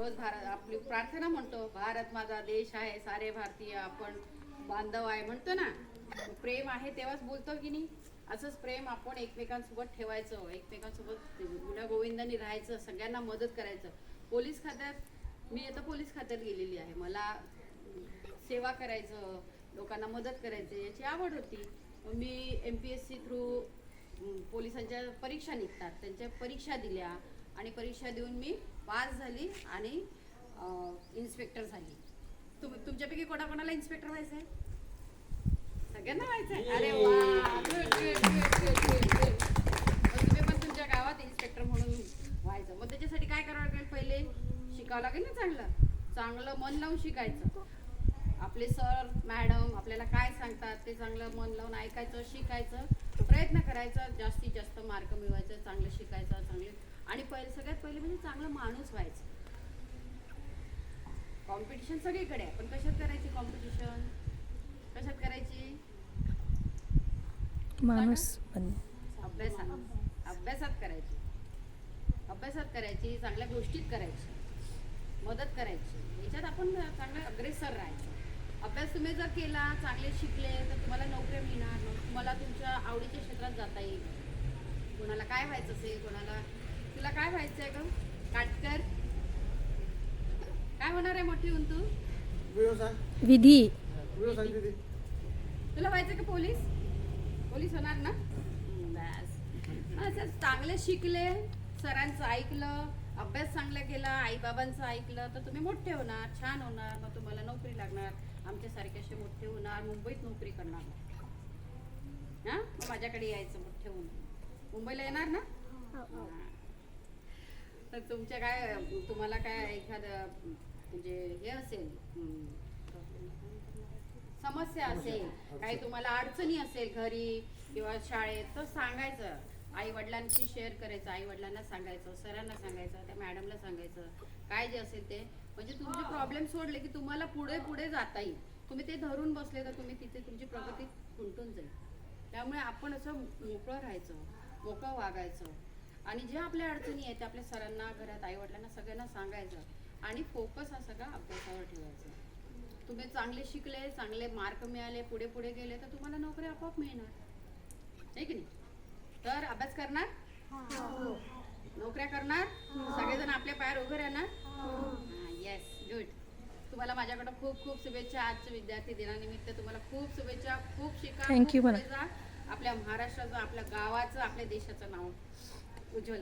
रोज भारत आपली प्रार्थना म्हणतो भारत माझा देश आहे सारे भारतीय आपण बांधव आहे म्हणतो ना. प्रेम आहे तेव्हाच बोलतो की नाही? असंच प्रेम आपण एकमेकांसोबत ठेवायचं एकमेकांसोबत गुण्यागोविंदाने राहायचं सगळ्यांना मदत करायचं. पोलीस खात्यात मी आता पोलीस खात्यात गेलेली आहे. मला सेवा करायचं लोकांना मदत करायची याची आवड होती. मी M P S C through पोलिसांच्या परीक्षा निघतात. त्यांच्या परीक्षा दिल्या. आणि परीक्षा देऊन मी पास झाली आणि इन्स्पेक्टर झाली. तुम तुमच्यापैकी कोणाकोणाला इन्स्पेक्टर व्हायचं आहे सगळ्यांना व्हायचं आहे अरे तुम्ही पण तुमच्या गावात इन्स्पेक्टर म्हणून व्हायचं. मग त्याच्यासाठी काय करावं लागेल पहिले? शिकावं लागेल ना चांगलं. चांगलं मन लावून शिकायचं. आपले सर मॅडम आपल्याला काय सांगतात ते चांगलं मन लावून ऐकायचं शिकायचं. प्रयत्न करायचा. जास्तीत जास्त मार्क मिळवायचं चांगलं शिकायचं चांगले आणि पहिले सगळ्यात पहिले म्हणजे चांगलं माणूस व्हायचं. कॉम्पिटिशन सगळीकडे आहे. पण कशात करायची कॉम्पिटिशन कशात करायची? माणूस अभ्यासात. अभ्यासात करायची. अभ्यासात करायची चांगल्या गोष्टीत करायची. मदत करायची. याच्यात आपण चांगलं अग्रेसर राहायचं. अभ्यास तुम्ही जर केला चांगले शिकले तर तुम्हाला नोकऱ्या मिळणार. मग तुम्हाला तुमच्या आवडीच्या क्षेत्रात जाता येईल. कोणाला काय व्हायचं असेल कोणाला तुला काय व्हायचं आहे ग काटकर काय होणार आहे मोठी होऊन तू? विधी. तुला व्हायचं का पोलीस? पोलीस होणार ना? बस. असं चांगले शिकले सरांचं ऐकलं अभ्यास चांगला केला आई बाबांचं ऐकलं तर तुम्ही मोठे होणार छान होणार मग तुम्हाला नोकरी लागणार. आमच्यासारखे असे मोठे होणार मुंबईत नोकरी करणार. हा? मग माझ्याकडे यायचं मोठे होऊन. मुंबईला येणार ना. तर तुमच्या काय तुम्हाला काय एखादं म्हणजे हे असेल समस्या असेल काही तुम्हाला अडचणी असेल घरी किंवा शाळेत तर सांगायचं. आई वडिलांशी शेअर करायचं आई वडिलांना सांगायचं सरांना सांगायचं त्या मॅडमला सांगायचं. काय जे असेल ते. म्हणजे तुमचे प्रॉब्लेम सोडले की तुम्हाला पुढे पुढे जाता येईल. तुम्ही ते धरून बसले तर तुम्ही तिथे तुमची प्रगती खुंटून जाईल. त्यामुळे आपण असं मोकळं राहायचं मोकळं वागायचं. आणि जे आपल्या अडचणी आहेत ते आपल्या सरांना घरात आई वडिलांना सगळ्यांना सांगायचं आणि फोकस हा सगळा अभ्यासावर ठेवायचा. तुम्ही चांगले शिकले चांगले मार्क मिळाले पुढे पुढे गेले तर तुम्हाला नोकरी आपोआप मिळणार. आहे की नाही? तर अभ्यास करणार? नोकऱ्या करणार? सगळेजण आपल्या पायावर उभे राहणार? येस गुड तुम्हाला माझ्याकडे खूप खूप शुभेच्छा. आजच्या विद्यार्थी दिनानिमित्त तुम्हाला खूप शुभेच्छा खूप शिका. जा. आपल्या महाराष्ट्राचं आपल्या गावाचं आपल्या देशाचं नाव. उज्ज्वल